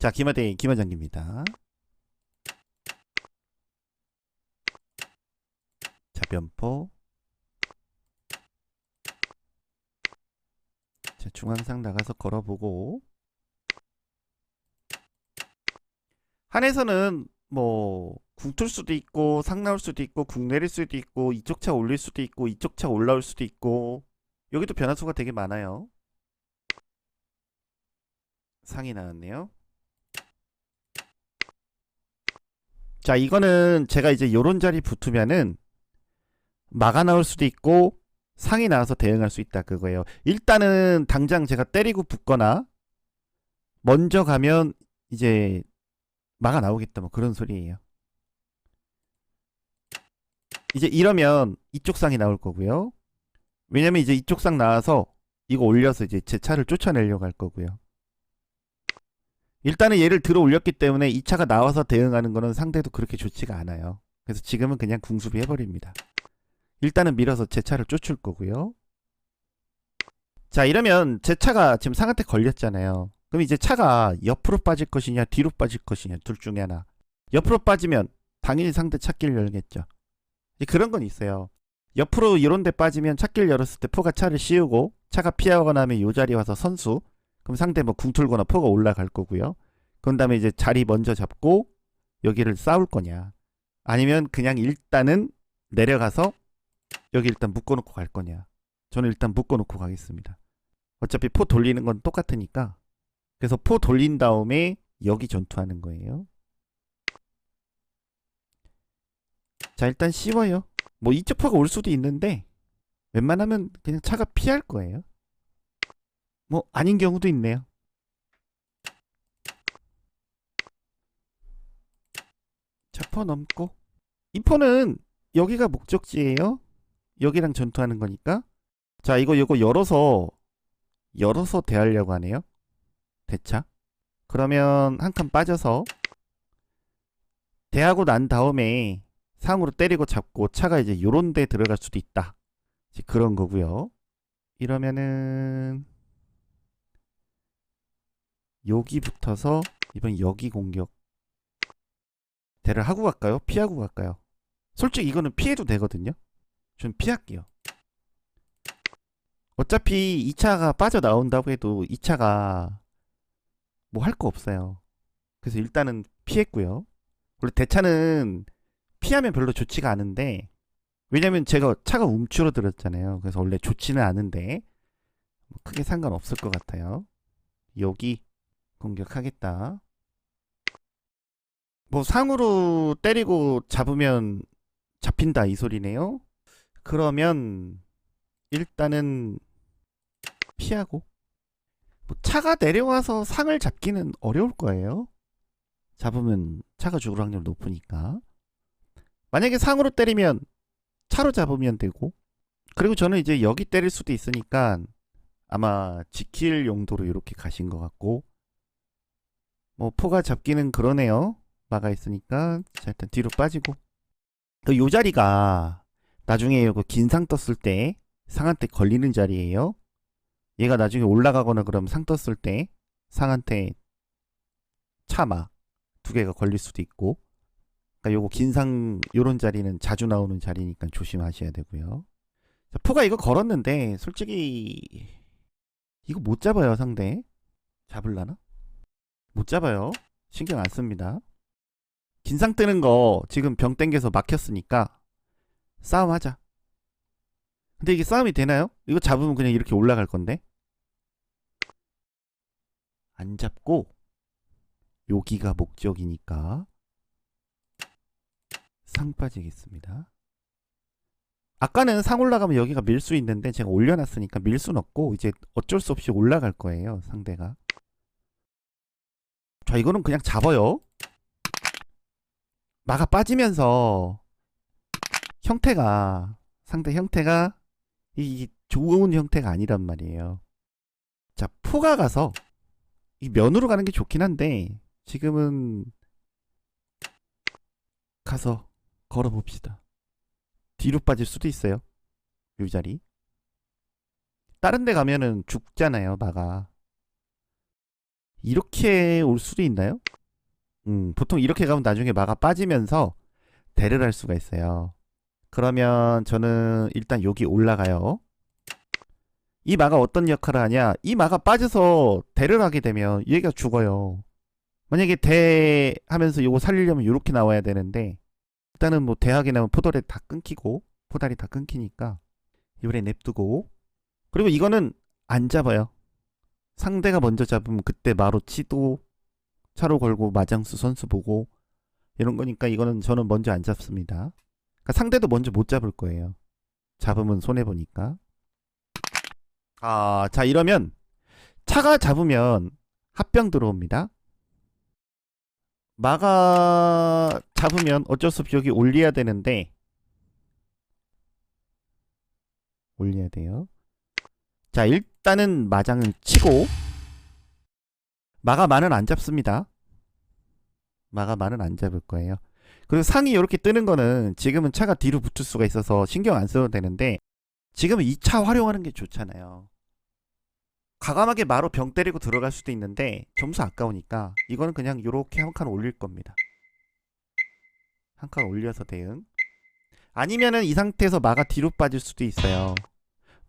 자, 김하대 김하장입니다. 자, 변포. 자, 중앙상 나가서 걸어보고. 한에서는 뭐 궁틀 수도 있고 상 나올 수도 있고 궁 내릴 수도 있고 이쪽 차 올릴 수도 있고 이쪽 차 올라올 수도 있고 여기도 변화수가 되게 많아요. 상이 나왔네요. 자, 이거는 제가 이제 요런 자리 붙으면은 마가 나올 수도 있고 상이 나와서 대응할 수 있다 그거예요. 일단은 당장 제가 때리고 붙거나 먼저 가면 이제 마가 나오겠다 뭐 그런 소리예요. 이제 이러면 이쪽 상이 나올 거고요. 왜냐면 이제 이쪽 상 나와서 이거 올려서 이제 제 차를 쫓아내려고 할 거고요. 일단은 얘를 들어 올렸기 때문에 이 차가 나와서 대응하는 거는 상대도 그렇게 좋지가 않아요. 그래서 지금은 그냥 궁수비 해버립니다. 일단은 밀어서 제 차를 쫓을 거고요. 자 이러면 제 차가 지금 상한테 걸렸잖아요. 그럼 이제 차가 옆으로 빠질 것이냐 뒤로 빠질 것이냐 둘 중에 하나. 옆으로 빠지면 당연히 상대 찾기를 열겠죠. 그런 건 있어요. 옆으로 이런 데 빠지면 찾기를 열었을 때 포가 차를 씌우고 차가 피하거나 하면 요 자리 와서 선수 그럼 상대 뭐 궁틀거나 포가 올라갈 거고요. 그런 다음에 이제 자리 먼저 잡고 여기를 싸울 거냐. 아니면 그냥 일단은 내려가서 여기 일단 묶어놓고 갈 거냐. 저는 일단 묶어놓고 가겠습니다. 어차피 포 돌리는 건 똑같으니까. 그래서 포 돌린 다음에 여기 전투하는 거예요. 자 일단 씹어요. 뭐 이쪽 포가 올 수도 있는데 웬만하면 그냥 차가 피할 거예요. 뭐 아닌 경우도 있네요. 자, 포 넘고 이 포는 여기가 목적지예요. 여기랑 전투하는 거니까. 자, 이거 이거 열어서 열어서 대하려고 하네요. 대차. 그러면 한 칸 빠져서 대하고 난 다음에 상으로 때리고 잡고 차가 이제 요런 데 들어갈 수도 있다. 이제 그런 거고요. 이러면은 여기 붙어서 이번 여기 공격 대를 하고 갈까요? 피하고 갈까요? 솔직히 이거는 피해도 되거든요. 좀 피할게요. 어차피 2차가 빠져나온다고 해도 2차가 뭐 할 거 없어요. 그래서 일단은 피했고요. 원래 대차는 피하면 별로 좋지가 않은데 왜냐면 제가 차가 움츠러들었잖아요. 그래서 원래 좋지는 않은데 뭐 크게 상관없을 것 같아요. 여기 공격하겠다. 뭐 상으로 때리고 잡으면 잡힌다 이 소리네요. 그러면 일단은 피하고 뭐 차가 내려와서 상을 잡기는 어려울 거예요. 잡으면 차가 죽을 확률 높으니까. 만약에 상으로 때리면 차로 잡으면 되고 그리고 저는 이제 여기 때릴 수도 있으니까 아마 지킬 용도로 이렇게 가신 것 같고 뭐 포가 잡기는 그러네요. 막아 있으니까 자 일단 뒤로 빠지고 그 요 자리가 나중에 요거 긴상 떴을 때 상한테 걸리는 자리예요. 얘가 나중에 올라가거나 그럼 상 떴을 때 상한테 차막 두 개가 걸릴 수도 있고 그러니까 요거 긴상 요런 자리는 자주 나오는 자리니까 조심하셔야 되고요. 자, 포가 이거 걸었는데 솔직히 이거 못 잡아요 상대 잡을라나? 못 잡아요. 신경 안 씁니다. 긴상 뜨는 거 지금 병 땡겨서 막혔으니까 싸움하자. 근데 이게 싸움이 되나요? 이거 잡으면 그냥 이렇게 올라갈 건데. 안 잡고 여기가 목적이니까 상 빠지겠습니다. 아까는 상 올라가면 여기가 밀 수 있는데 제가 올려놨으니까 밀 수는 없고 이제 어쩔 수 없이 올라갈 거예요 상대가. 자 이거는 그냥 잡아요. 마가 빠지면서 형태가 상대 형태가 이 좋은 형태가 아니란 말이에요. 자 포가 가서 이 면으로 가는 게 좋긴 한데 지금은 가서 걸어봅시다. 뒤로 빠질 수도 있어요. 요 자리. 다른 데 가면은 죽잖아요, 마가. 이렇게 올 수도 있나요? 음, 보통 이렇게 가면 나중에 마가 빠지면서 대를 할 수가 있어요. 그러면 저는 일단 여기 올라가요. 이 마가 어떤 역할을 하냐? 이 마가 빠져서 대를 하게 되면 얘가 죽어요. 만약에 대 하면서 요거 살리려면 요렇게 나와야 되는데 일단은 뭐 대하게 나면 포도를 다 끊기고 포달이 다 끊기니까 요래 냅두고 그리고 이거는 안 잡아요. 상대가 먼저 잡으면 그때 마로 치도 차로 걸고 마장수 선수 보고 이런 거니까 이거는 저는 먼저 안 잡습니다. 그러니까 상대도 먼저 못 잡을 거예요. 잡으면 손해 보니까. 아, 자 이러면 차가 잡으면 합병 들어옵니다. 마가 잡으면 어쩔 수 없이 여기 올려야 되는데 올려야 돼요. 자 일단은 마장은 치고 마가만은 안 잡습니다. 마가만은 안 잡을 거예요. 그리고 상이 이렇게 뜨는 거는 지금은 차가 뒤로 붙을 수가 있어서 신경 안 써도 되는데 지금은 이 차 활용하는 게 좋잖아요. 과감하게 마로 병 때리고 들어갈 수도 있는데 점수 아까우니까 이거는 그냥 이렇게 한 칸 올릴 겁니다. 한 칸 올려서 대응. 아니면은 이 상태에서 마가 뒤로 빠질 수도 있어요.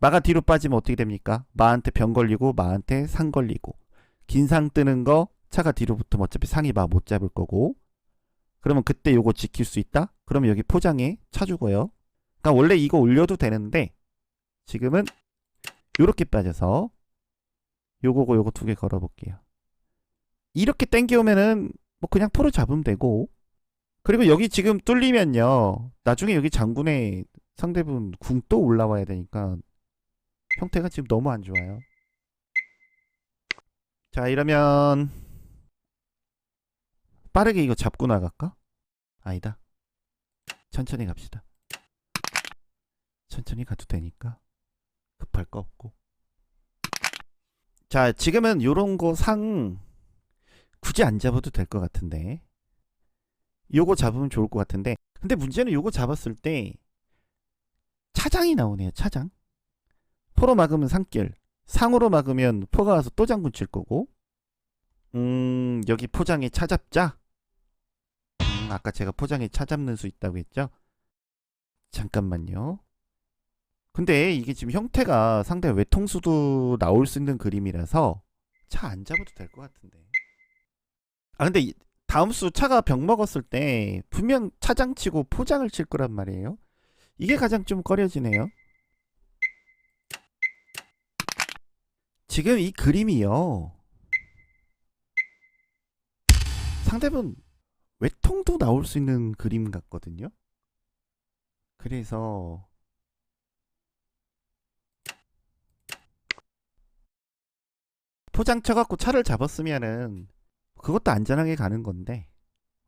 마가 뒤로 빠지면 어떻게 됩니까? 마한테 병 걸리고 마한테 상 걸리고 긴 상 뜨는 거 차가 뒤로 붙으면 어차피 상이 마 못 잡을 거고 그러면 그때 요거 지킬 수 있다? 그러면 여기 포장에 차 죽어요. 그러니까 원래 이거 올려도 되는데 지금은 요렇게 빠져서 요거고 요거 두 개 걸어 볼게요. 이렇게 땡겨오면은 뭐 그냥 포로 잡으면 되고 그리고 여기 지금 뚫리면요 나중에 여기 장군의 상대분 궁 또 올라와야 되니까 형태가 지금 너무 안 좋아요. 자 이러면 빠르게 이거 잡고 나갈까? 아니다. 천천히 갑시다. 천천히 가도 되니까 급할 거 없고. 자 지금은 요런 거 상 굳이 안 잡아도 될 것 같은데 요거 잡으면 좋을 것 같은데 근데 문제는 요거 잡았을 때 차장이 나오네요 차장 포로 막으면 상길 상으로 막으면 포가 와서 또 장군 칠 거고. 음 여기 포장에 차 잡자? 음, 아까 제가 포장에 차 잡는 수 있다고 했죠? 잠깐만요. 근데 이게 지금 형태가 상당히 외통수도 나올 수 있는 그림이라서 차 안 잡아도 될 것 같은데. 아 근데 이- 다음 수 차가 병 먹었을 때 분명 차장 치고 포장을 칠 거란 말이에요. 이게 가장 좀 꺼려지네요 지금 이 그림이요. 상대분 외통도 나올 수 있는 그림 같거든요. 그래서 포장 쳐갖고 차를 잡았으면은 그것도 안전하게 가는 건데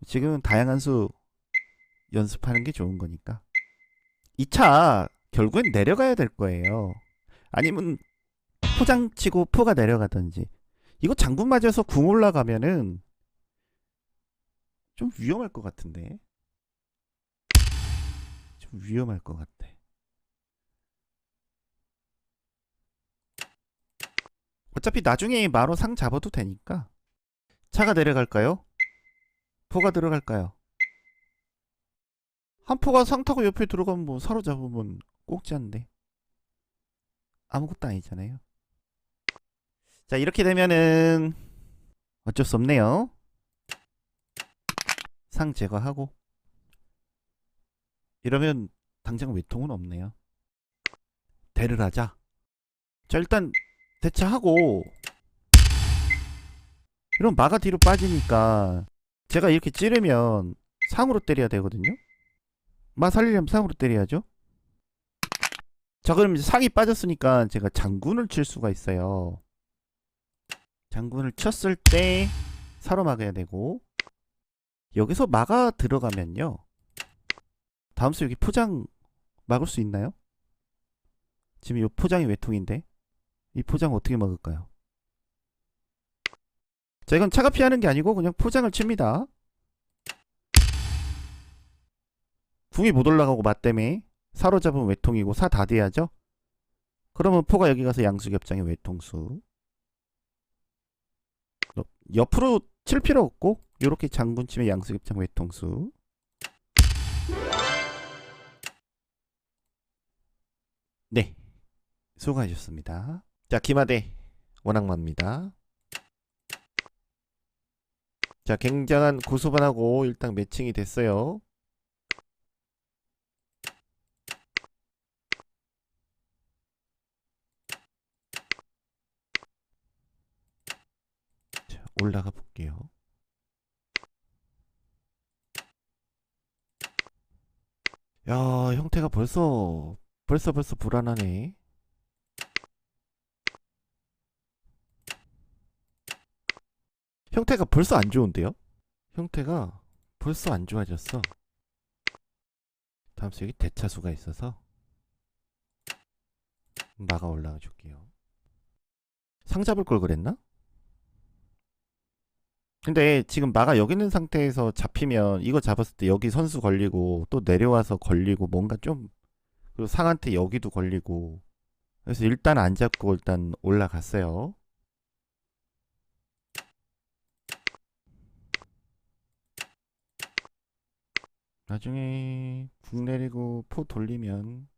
지금은 다양한 수 연습하는 게 좋은 거니까 이 차 결국엔 내려가야 될 거예요. 아니면 포장 치고 포가 내려가든지. 이거 장군 맞아서 궁 올라가면은 좀 위험할 것 같은데? 좀 위험할 것 같아. 어차피 나중에 마로 상 잡아도 되니까. 차가 내려갈까요? 포가 들어갈까요? 한 포가 상 타고 옆에 들어가면 뭐 사로잡으면 꼭지한데. 아무것도 아니잖아요 자 이렇게 되면은 어쩔 수 없네요. 상 제거하고. 이러면 당장 외통은 없네요. 대를 하자. 자 일단 대차하고. 이런 마가 뒤로 빠지니까 제가 이렇게 찌르면 상으로 때려야 되거든요. 마 살리려면 상으로 때려야죠. 자 그럼 이제 상이 빠졌으니까 제가 장군을 칠 수가 있어요 장군을 쳤을 때 사로 막아야 되고 여기서 막아 들어가면요. 다음 수 여기 포장 막을 수 있나요? 지금 이 포장이 외통인데? 이 포장 어떻게 막을까요? 자 이건 차가 피하는 게 아니고 그냥 포장을 칩니다. 궁이 못 올라가고 맞 때문에 사로잡으면 외통이고 사 다 돼야죠. 그러면 포가 여기 가서 양수겹장의 외통수 옆으로 칠 필요 없고 이렇게 장군 치면 양수겹장 외통수. 네. 수고하셨습니다. 자 기마대. 원악마입니다. 자 굉장한 고소반하고 일단 매칭이 됐어요 자, 올라가 볼게요. 야, 형태가 벌써 벌써 벌써 불안하네. 형태가 벌써 안 좋은데요? 형태가 벌써 안 좋아졌어. 다음 수 여기 대차수가 있어서 마가 올라가 줄게요. 상 잡을 걸 그랬나? 근데 지금 마가 여기 있는 상태에서 잡히면 이거 잡았을 때 여기 선수 걸리고 또 내려와서 걸리고 뭔가 좀 그리고 상한테 여기도 걸리고 그래서 일단 안 잡고 일단 올라갔어요. 나중에 국 내리고 포 돌리면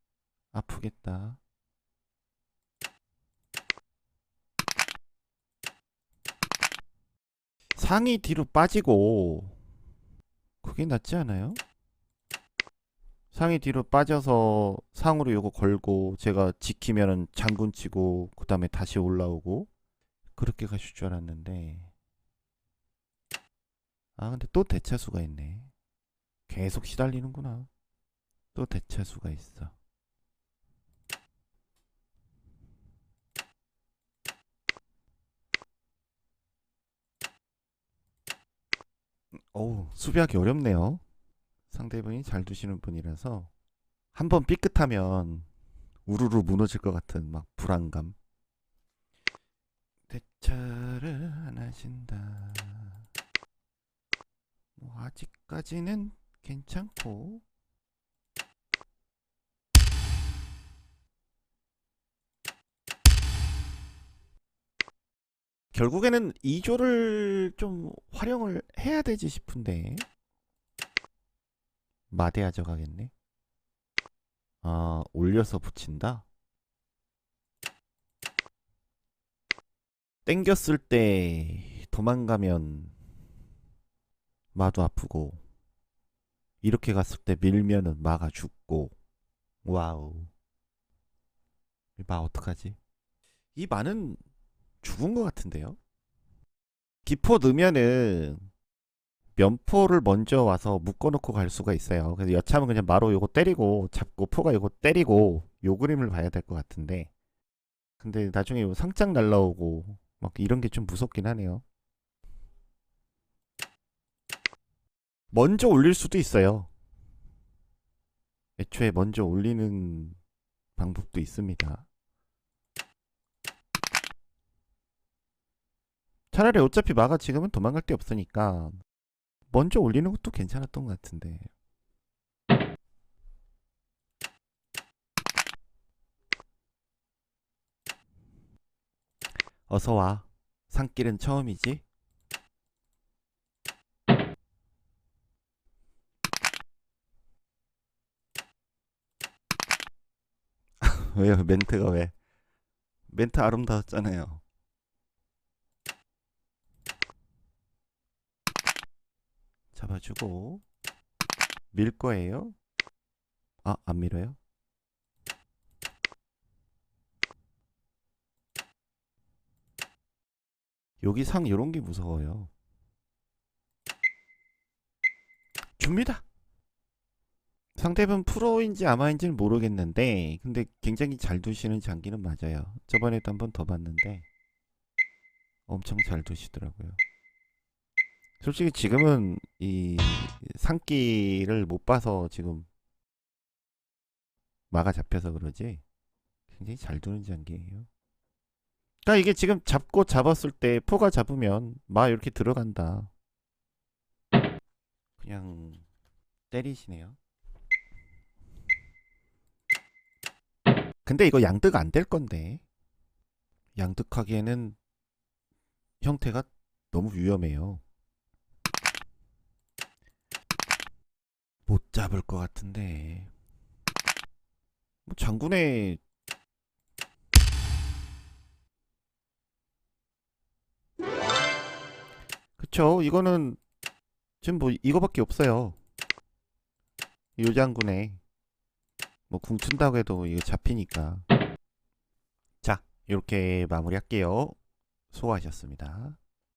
아프겠다. 상이 뒤로 빠지고 그게 낫지 않아요? 상이 뒤로 빠져서 상으로 요거 걸고 제가 지키면은 장군 치고 그 다음에 다시 올라오고 그렇게 가실 줄 알았는데. 아 근데 또 대차수가 있네. 계속 시달리는구나. 또 대차수가 있어 어우 수비하기 어렵네요. 상대분이 잘 두시는 분이라서 한 번 삐끗하면 우르르 무너질 것 같은 막 불안감. 대차를 안 하신다. 뭐 아직까지는 괜찮고 결국에는 2조를 좀 활용을 해야 되지 싶은데. 마대하져 가겠네. 아 올려서 붙인다? 땡겼을 때 도망가면 마도 아프고 이렇게 갔을 때 밀면은 마가 죽고. 와우. 이마 어떡하지? 이 마는 죽은 것 같은데요 기포 넣으면은 면포를 먼저 와서 묶어놓고 갈 수가 있어요. 그래서 여차하면 그냥 마로 요거 때리고 잡고 포가 요거 때리고 요 그림을 봐야 될 것 같은데 근데 나중에 요 상장 날라오고 막 이런 게 좀 무섭긴 하네요. 먼저 올릴 수도 있어요. 애초에 먼저 올리는 방법도 있습니다. 차라리 어차피 마가 지금은 도망갈 데 없으니까 먼저 올리는 것도 괜찮았던 것 같은데. 어서 와. 산길은 처음이지? 왜요? 멘트가 왜? 멘트 아름다웠잖아요. 잡아주고 밀 거예요? 아, 안 밀어요? 여기 상 요런 게 무서워요. 줍니다. 상대분 프로인지 아마인지는 모르겠는데 근데 굉장히 잘 두시는 장기는 맞아요. 저번에도 한 번 더 봤는데 엄청 잘 두시더라고요. 솔직히 지금은 이 산기를 못 봐서 지금 마가 잡혀서 그러지 굉장히 잘 두는 장기예요. 그러니까 이게 지금 잡고 잡았을 때 포가 잡으면 마 이렇게 들어간다. 그냥 때리시네요. 근데 이거 양득 안 될 건데 양득하기에는 형태가 너무 위험해요. 못 잡을 것 같은데. 뭐 장군의 그쵸? 이거는 지금 뭐 이거밖에 없어요. 요 장군의 뭐 궁춘다고 해도 이거 잡히니까. 자 이렇게 마무리할게요. 수고하셨습니다